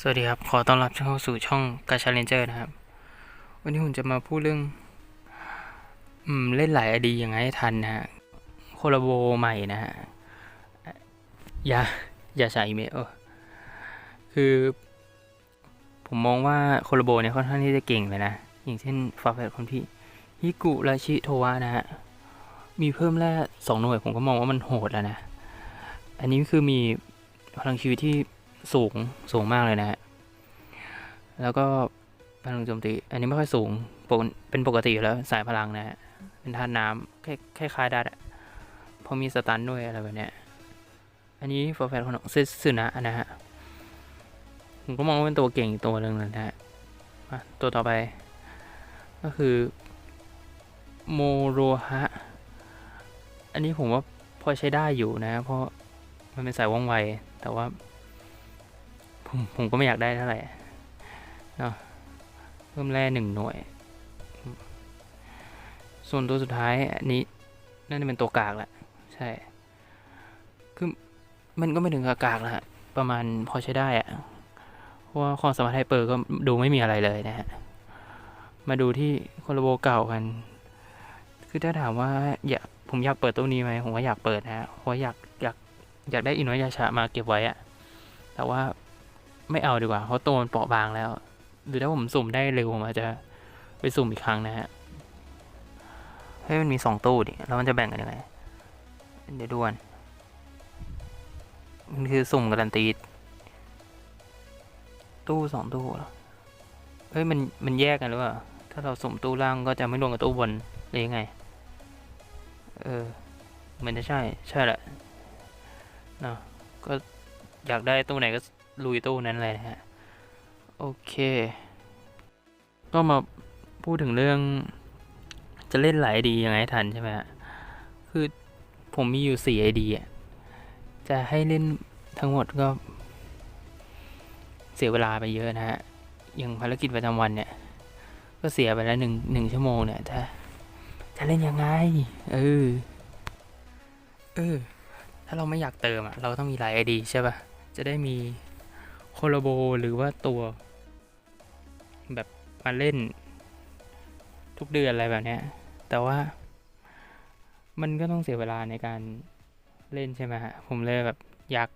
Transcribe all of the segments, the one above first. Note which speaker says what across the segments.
Speaker 1: สวัสดีครับ ขอต้อนรับเข้าสู่ช่องกาชาเลนเจอร์นะครับ วันนี้ผมจะมาพูดเรื่อง อืม เล่นหลายอดียังไงให้ทันนะฮะ โคลาโบใหม่นะฮะ อย่า อย่าใช้เมเออคือ ผมมองว่าโคลาโบเนี่ยค่อนข้างที่จะเก่งเลยนะ อย่างเช่นฟาเฟตคนพี่ ฮิกุราชิโทวะนะฮะ มีเพิ่มแร่สองหน่วยผมก็มองว่ามันโหดแล้วนะ อันนี้คือมีพลังชีวิตที่ สูงสูงมากเลยนะฮะ แล้วก็พลังโจมตี อันนี้ไม่ค่อยสูงปกเป็นปกติอยู่แล้วสายพลังนะฮะ เป็นธาตุน้ำคล้ายคล้ายๆดัดอะพอมีสตันด้วยอะไรแบบเนี้ย อันนี้ฟอร์แฟนของซึซึนะนะฮะ ผมก็มองว่าเป็นตัวเก่งอีกตัวหนึ่งเลยนะฮะตัวต่อไป ก็คือโมโรฮะ อันนี้ผมว่าพอใช้ได้อยู่นะ เพราะมันเป็นสายว่องไว แต่ว่า ผมผมก็ไม่อยากได้เท่าไหร่เนาะเพิ่มแร่หนึ่งหน่วย ส่วนตัวสุดท้ายอันนี้น่าจะเป็นตัวกากแหละใช่คือมันก็ไม่ถึงกับกากนะฮะประมาณพอใช้ได้อะเพราะว่าความสามารถไฮเปอร์ก็ดูไม่มีอะไรเลยนะฮะ มาดูที่โคโลโบเก่ากัน คือถ้าถามว่าอยากผมอยากเปิดตู้นี้ไหมผมก็อยากเปิดนะฮะเพราะอยากอยากอยากได้อินโนยาชามาเก็บไว้อะแต่ว่า ไม่เอาดีกว่า เพราะตัวมันเปราะบางแล้ว หรือถ้าผมสุ่มได้เร็วผมอาจจะไปสุ่มอีกครั้งนะฮะ เฮ้ยมันมีสองตู้ดิ แล้วมันจะแบ่งกันยังไง เดี๋ยวดูนมันคือสุ่มการันตี ตู้สองตู้เหรอเฮ้ยมันมันแยกกันหรือเปล่า ถ้าเราสุ่มตู้ล่างก็จะไม่รวมกับตู้บนหรือยังไง เออเหมือนจะใช่ ใช่แหละนะก็อยากได้ตู้ไหนก็ ลุยตู้นั้นเลยนะฮะ โอเค ก็มาพูดถึงเรื่อง จะเล่นหลายดียังไงทันใช่ไหมฮะ คือผมมีอยู่สี่ไอดีอะจะให้เล่นทั้งหมดก็ เสียเวลาไปเยอะนะฮะ อย่างภารกิจประจำวันเนี่ย ก็เสียไปแล้วหนึ่งหนึ่งชั่วโมงเนี่ยจะจะเล่นยังไง เออ เออ ถ้าเราไม่อยากเติมอะ เราต้องมีหลายไอดีใช่ป่ะ จะได้มี โคโลโบหรือว่าตัว แบบมาเล่น ทุกเดือนอะไรแบบนี้แต่ว่า มันก็ต้องเสียเวลาในการเล่นใช่ไหมฮะ ผมเลยแบบอยาก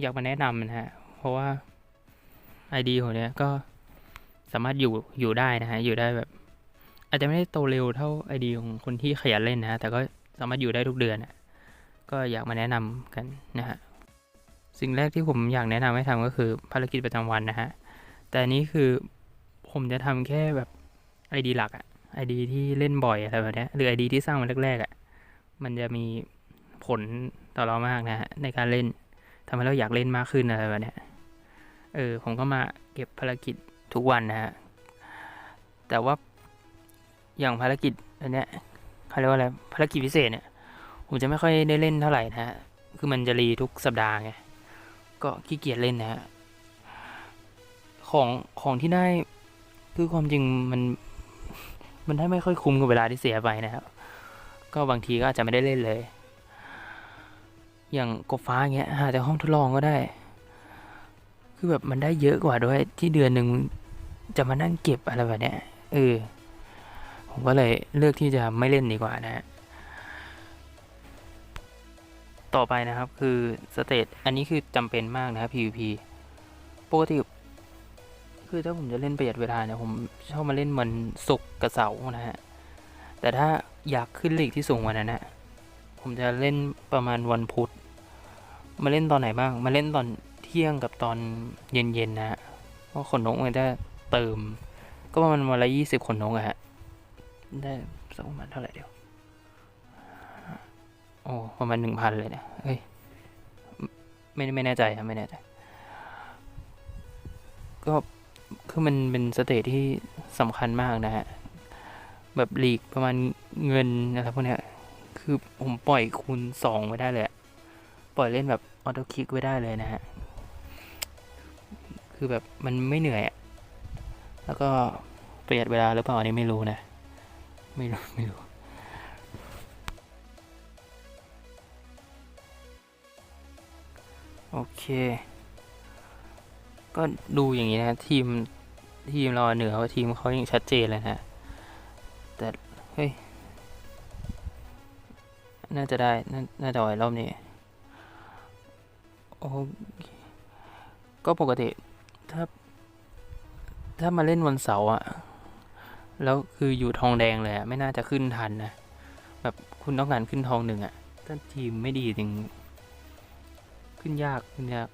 Speaker 1: อยากมาแนะนำนะฮะ เพราะว่า ID ของเนี้ยก็สามารถอยู่อยู่ได้นะฮะ อยู่ได้แบบ อาจจะไม่ได้โตเร็วเท่า ID ของคนที่ขยันเล่นนะฮะ แต่ก็สามารถอยู่ได้ทุกเดือนอะก็อยากมาแนะนำกันนะฮะ สิ่งแรกที่ผมอยากแนะนำให้ทำก็คือภารกิจประจำวันนะฮะ แต่นี้คือผมจะทำแค่แบบ ID หลักอะ ID ที่เล่นบ่อยอะไรแบบนี้หรือ ID ที่สร้างมาแรกๆอะมันจะมีผลต่อเรามากนะฮะในการเล่นทำให้เราอยากเล่นมากขึ้นอะไรแบบนี้เออผมก็มาเก็บภารกิจทุกวันนะฮะ แต่ว่าอย่างภารกิจอันเนี้ยเขาเรียกว่าอะไรภารกิจพิเศษเนี่ยผมจะไม่ค่อยได้เล่นเท่าไหร่นะฮะ คือมันจะรีทุกสัปดาห์ไง ก็ขี้เกียจเล่นนะฮะของของที่ได้คือความจริงมันมันได้ไม่ค่อยคุ้มกับเวลาที่เสียไปนะครับ ก็บางทีก็อาจจะไม่ได้เล่นเลย อย่างกบฟ้าเงี้ยหาแต่ห้องทดลองก็ได้ คือแบบมันได้เยอะกว่าด้วยที่เดือนหนึ่งจะมานั่งเก็บอะไรแบบเนี้ยเออผมก็เลยเลือกที่จะไม่เล่นดีกว่านะฮะ ต่อไปนะครับคือสเตตอันนี้คือจำเป็นมากนะครับ PVP ปกติคือถ้าผมจะเล่นประหยัดเวลาเนี่ยผมชอบมาเล่นมันศุกกับเสานะฮะ แต่ถ้าอยากขึ้นลีกที่สูงกว่านั้นนะผมจะเล่นประมาณวันพุธมาเล่นตอนไหนบ้าง มาเล่นตอนเที่ยงกับตอนเย็นๆนะฮะเพราะขนนกมันจะเติม ก็ประมาณวันละยี่สิบขนนกอะฮะได้สักประมาณเท่าไหร่เดียว โอ้ประมาณหนึ่งพันเลยเนะเฮ้ยไม่ไม่แน่ใจครับไม่แน่ใจ ก็คือมันเป็นสเตจที่สำคัญมากนะฮะ แบบหลีกประมาณเงินอะไรพวกเนี้ย คือผมปล่อยคูณสองไว้ได้เลย ปล่อยเล่นแบบออโต้คลิกไว้ได้เลยนะฮะ คือแบบมันไม่เหนื่อยอะแล้วก็ประหยัดเวลาหรือเปล่าอันนี้ไม่รู้นะ ไม่รู้ ไม่รู้ โอเค ก็ดูอย่างนี้นะทีมทีมเราเหนือกว่าทีมเขายังชัดเจนเลยนะแต่เฮ้ยน่าจะได้นน่าจะไหวรอบนี้โอเคก็ปกติถ้า ถ้ามาเล่นวันเสาร์อะแล้วคืออยู่ทองแดงเลยอะไม่น่าจะขึ้นทันนะ แบบคุณต้องการขึ้นทองหนึ่งอะถ้าทีมไม่ดีจริง ขึ้นยากขึ้นยาก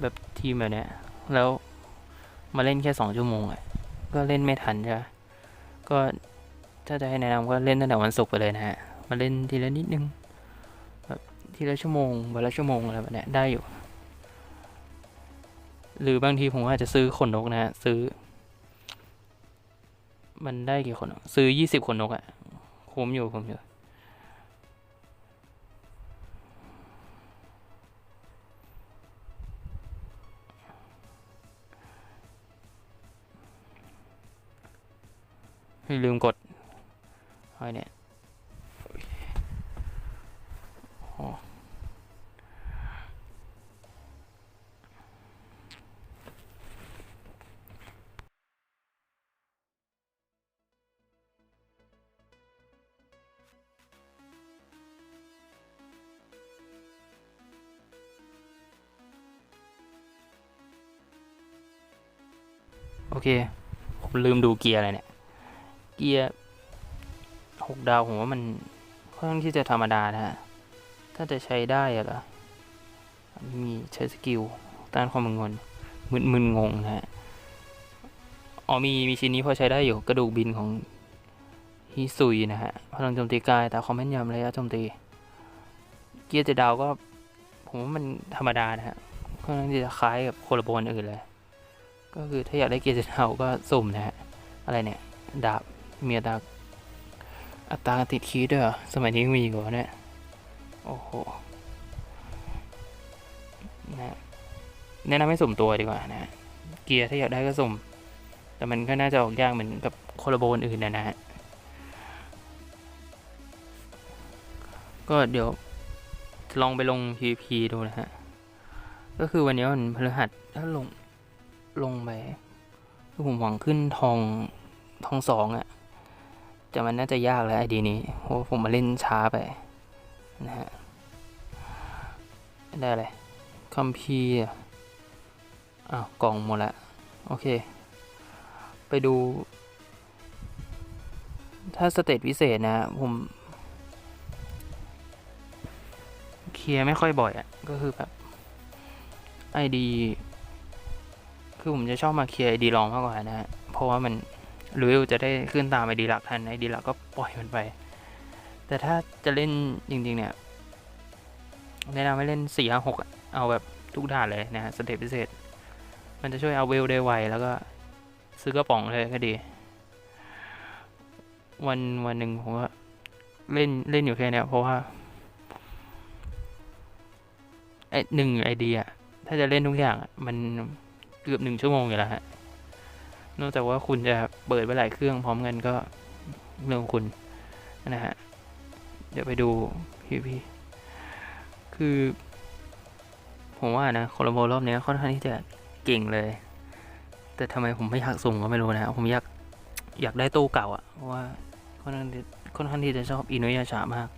Speaker 1: แบบทีมแบบเนี้ยแล้วมาเล่นแค่สองชั่วโมงอะก็เล่นไม่ทันใช่ปะก็ถ้าจะให้แนะนำก็เล่นตั้งแต่วันศุกร์ไปเลยนะฮะมาเล่นทีละนิดนึงแบบทีละชั่วโมงวันละชั่วโมงอะไรแบบเนี้ยได้อยู่ หรือบางทีผมอาจจะซื้อขนนกนะฮะซื้อ มันได้กี่คนซื้อยี่สิบขนนกอะคุ้มอยู่คุ้มอยู่ ลืมกดไว้เนี่ยโอเค ผมลืมดูเกียร์อะไรเนี่ย เกียร์หกดาวผมว่ามันค่อนข้างที่จะธรรมดานะฮะ ถ้าจะใช้ได้อะเหรอ มีใช้สกิลต้านความมึนงงมึนมึนงงนะฮะ อ๋อมีมีชิ้นนี้พอใช้ได้อยู่กระดูกบินของฮิซุยนะฮะ พลังโจมตีกายแต่คอมเมนต์ยำระยะโจมตี เกียร์เจดาวก็ ผมว่ามันธรรมดานะฮะค่อนข้างที่จะคล้ายกับโคลาโบนอื่นเลย ก็คือถ้าอยากได้เกียร์เจดาวก็สุ่มนะฮะ อะไรเนี่ย ดาบ มีอัตราอัตราติดคีด้วยเหรอ สมัยนี้มีอยู่เหรอเนี่ย โอ้โหนะแนะนำให้สุ่มตัวดีกว่านะเกียร์ถ้าอยากได้ก็สุ่ม แต่มันก็น่าจะออกยากเหมือนกับโคลโบนอื่นนะนะฮะก็เดี๋ยวลองไปลง PVP ดูนะฮะ ก็คือวันนี้มันพฤหัสถ้าลงลงไปคือผมหวังขึ้นทองทองสองอะ แต่มันน่าจะยากแล้วไอดีนี้เพราะว่าผมมาเล่นช้าไปนะฮะได้เลยคัมพีอะอ้าวกล่องหมดละโอเค ไปดู ถ้าสเตตพิเศษนะผมเคลียร์ไม่ค่อยบ่อยอะก็คือแบบไอดีคือผมจะชอบมาเคลียร์ไอดีรองมากกว่านะฮะ เพราะว่ามัน หรือจะได้ขึ้นตามไอดีหลักทันไอดีหลักก็ปล่อยมันไป แต่ถ้าจะเล่นจริง ๆ เนี่ยแนะนำให้เล่นสี่ห้าหกเอาแบบทุกด่านเลยนะฮะสเตปพิเศษ มันจะช่วยเอาเวลได้ไว แล้วก็ซื้อกระป๋องเลยก็ดี วันวันหนึ่งผมก็เล่นเล่นอยู่แค่เนี้ยเพราะว่าไอหนึ่งไอเดียถ้าจะเล่นทุกอย่างมันเกือบหนึ่งชั่วโมงอยู่แล้วฮะ นอกจากว่าคุณจะเปิดไว้หลายเครื่องพร้อมกันก็เรื่องคุณนะฮะ เดี๋ยวไปดูพี่พี่คือ ผมว่านะโคโลโบรอบนี้ค่อนข้างที่จะเก่งเลย แต่ทำไมผมไม่อยากส่งก็ไม่รู้นะ ผมอยากอยากได้ตู้เก่าอะเพราะว่าค่อนข้างที่ค่อนข้างที่จะชอบอินุยาชามาก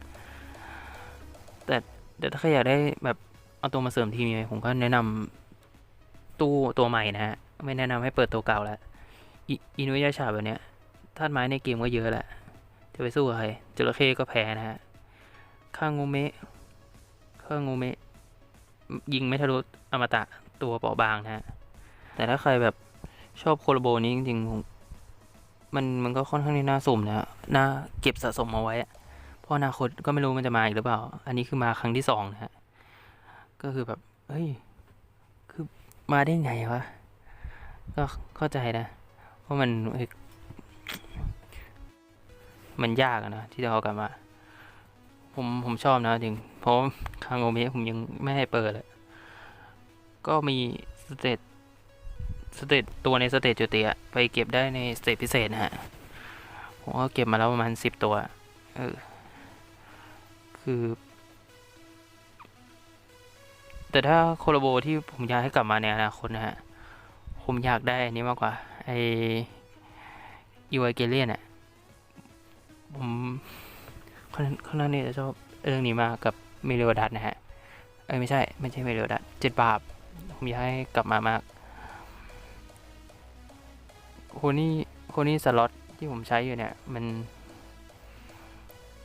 Speaker 1: แต่แต่ถ้าใครอยากได้แบบเอาตัวมาเสริมทีมไงผมก็แนะนำตู้ตัวใหม่นะฮะ ไม่แนะนำให้เปิดตัวเก่าแล้ว อินุยาชาแบบเนี้ยธาตุไม้ในเกมก็เยอะแหละ จะไปสู้กับใครจระเข้ก็แพ้นะฮะข้างงูเมะข้างงูเมะยิงไม่ทะลุอมตะตัวเปราะบางนะฮะ แต่ถ้าใครแบบชอบโคโลโบนี้จริงๆผมมันมันก็ค่อนข้างที่น่าสุ่มนะฮะน่าเก็บสะสมเอาไว้ เพราะอนาคตก็ไม่รู้มันจะมาอีกหรือเปล่า อันนี้คือมาครั้งที่สองนะฮะ ก็คือแบบ เฮ้ย คือมาได้ไงวะ ก็เข้าใจนะ ราะมัน มันยากนะที่จะเอากลับมา ผมผมชอบนะจริง เพราะคางโอเมะผมยังไม่ให้เปิดเลย ก็มีสเตตสเตตตัวในสเตตจุติอะไปเก็บได้ในสเตตพิเศษนะฮะ ผมก็เก็บมาแล้วประมาณสิบตัว เออ คือ แต่ถ้าโคโลโบที่ผมอยากให้กลับมาในอนาคตนะฮะ ผมอยากได้อันนี้มากกว่า ไอยูไอเกเลียนอะผมค่อนค่อนข้างที่จะชอบเรื่องนี้มากกับเมเรียดัตนะฮะ เอ้ยไม่ใช่ ไม่ใช่เมเรียดัตเจ็ดบาปผมอยากให้กลับมามากโคนี่โคนี่สล็อตที่ผมใช้อยู่เนี่ย มัน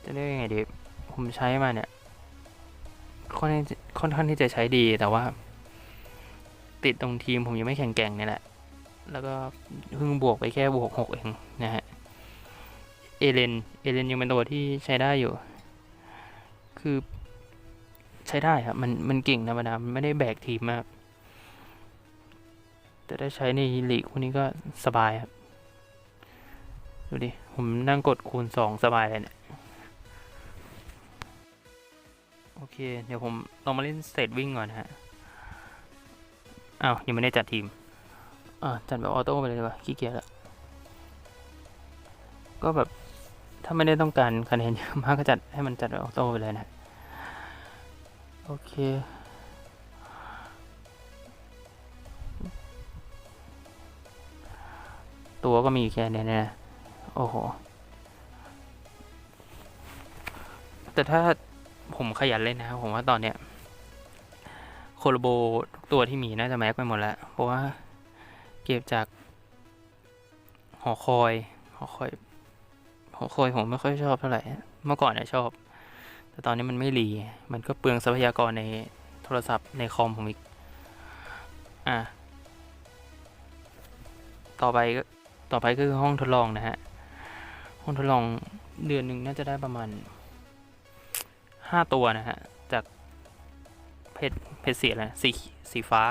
Speaker 1: จะเรียกยังไงดี ผมใช้มาเนี่ยค่อนข้างค่อนข้างที่จะใช้ดีแต่ว่า ติดตรงทีมผมยังไม่แข็งแกร่งเนี่ยแหละ แล้วก็เพิ่งบวกไปแค่บวกหกเองนะฮะ เอเลน เอเลนยังเป็นตัวที่ใช้ได้อยู่ คือใช้ได้ครับ มันมันเก่งธรรมดามันไม่ได้แบกทีมมาก แต่ถ้ใช้ในลีกคนนี้ก็สบายครับ ดูดิ ผมนั่งกดคูณสองสบายเลยเนี่ย โอเค เดี๋ยวผมลองมาเล่นสเตวิ่งก่อนนะฮะ อ้าว ยังไม่ได้จัดทีม อ่าจัดแบบออโต้ไปเลยดีกว่าขี้เกียจแล้วก็แบบถ้าไม่ได้ต้องการคะแนนเยอะมากก็จัดให้มันจัดแบบออโต้ไปเลยนะโอเคตัวก็มีแค่เนี้ยนะโอ้โห แต่ถ้าผมขยันเล่นะ ผมว่าตอนเนี้ย โคโลโบทุกตัวที่มีน่าจะแม็กไปหมดแล้ว เพราะว่า เก็บจาก หอคอย หอคอย หอคอยผมไม่ค่อยชอบเท่าไหร่ เมื่อก่อนเนี่ยชอบ แต่ตอนนี้มันไม่รีมันก็เปลืองทรัพยากรในโทรศัพท์ในคอมผมอีก อะ ต่อไปก็ต่อไปก็คือห้องทดลองนะฮะ ห้องทดลองเดือนหนึ่งน่าจะได้ประมาณห้าตัวนะฮะ จากเพชรเพชรสีอะไรสีสีฟ้า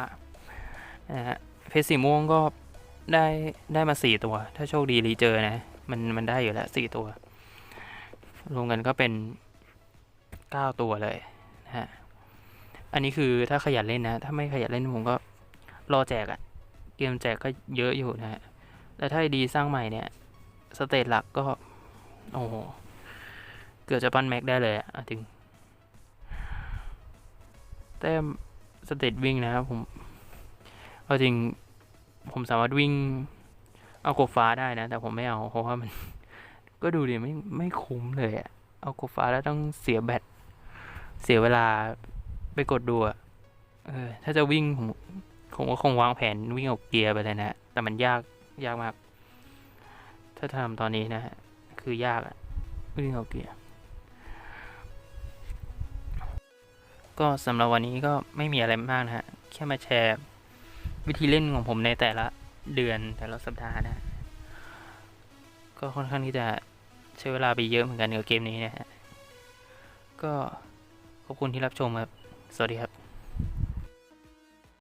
Speaker 1: นะฮะ เพชรสีม่วงก็ได้ได้มาสี่ตัว ถ้าโชคดีรีเจอนะ มันมันได้อยู่แล้วสี่ตัว รวมกันก็เป็นเก้าตัวเลยนะฮะ อันนี้คือถ้าขยันเล่นนะ ถ้าไม่ขยันเล่นผมก็รอแจกอะเกมแจกก็เยอะอยู่นะฮะ แล้วถ้าดีสร้างใหม่เนี่ย สเตจหลักก็ โอ้โห เกือบจะปั้นแม็กได้เลยอะเอาถึงแต้มสเตจวิ่งนะครับผม เอาจริง ผมสามารถวิ่งเอากบฟ้าได้นะ แต่ผมไม่เอาเพราะว่ามัน ก็ดูดิไม่ไม่คุ้มเลยอะเอากบฟ้าแล้วต้องเสียแบตเสียเวลาไปกดดูอะเออ ถ้าจะวิ่งผมผมก็คงวางแผนวิ่งเอาเกียร์ไปเลยนะ แต่มันยากยากมาก ถ้าทำตอนนี้นะฮะคือยากอะวิ่งเอาเกียร์ก็สำหรับวันนี้ก็ไม่มีอะไรมากนะฮะ แค่มาแชร์ วิธีเล่นของผมในแต่ละเดือนแต่ละสัปดาห์นะ ก็ค่อนข้างที่จะใช้เวลาไปเยอะเหมือนกันกับเกมนี้นะฮะ ก็ขอบคุณที่รับชมครับ สวัสดีครับ